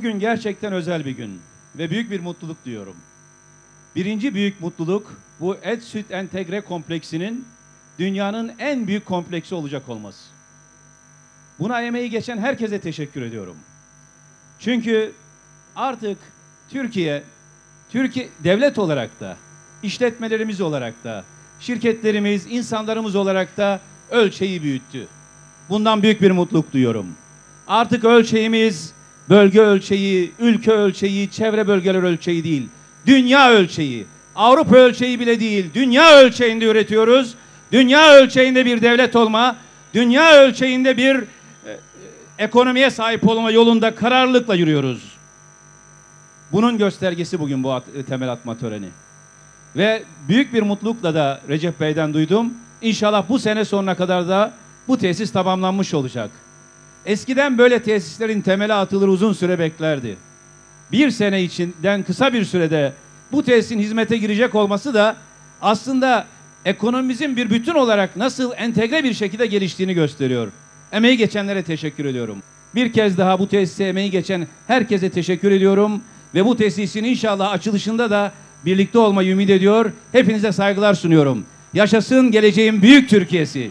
Bugün gerçekten özel bir gün ve büyük bir mutluluk diyorum. Birinci büyük mutluluk bu et süt entegre kompleksinin dünyanın en büyük kompleksi olacak olması. Buna emeği geçen herkese teşekkür ediyorum. Çünkü artık Türkiye, Türkiye devlet olarak da, işletmelerimiz olarak da, şirketlerimiz, insanlarımız olarak da ölçeği büyüttü. Bundan büyük bir mutluluk duyuyorum. Artık ölçeğimiz bölge ölçeği, ülke ölçeği, çevre bölgeler ölçeği değil. Dünya ölçeği, Avrupa ölçeği bile değil. Dünya ölçeğinde üretiyoruz. Dünya ölçeğinde bir devlet olma, dünya ölçeğinde bir e, ekonomiye sahip olma yolunda kararlılıkla yürüyoruz. Bunun göstergesi bugün bu at, temel atma töreni. Ve büyük bir mutlulukla da Recep Bey'den duydum. İnşallah bu sene sonuna kadar da bu tesis tamamlanmış olacak. Eskiden böyle tesislerin temeli atılır uzun süre beklerdi. Bir sene içinden kısa bir sürede bu tesisin hizmete girecek olması da aslında ekonomimizin bir bütün olarak nasıl entegre bir şekilde geliştiğini gösteriyor. Emeği geçenlere teşekkür ediyorum. Bir kez daha bu tesise emeği geçen herkese teşekkür ediyorum. Ve bu tesisin inşallah açılışında da birlikte olmayı ümit ediyor. Hepinize saygılar sunuyorum. Yaşasın geleceğin büyük Türkiye'si.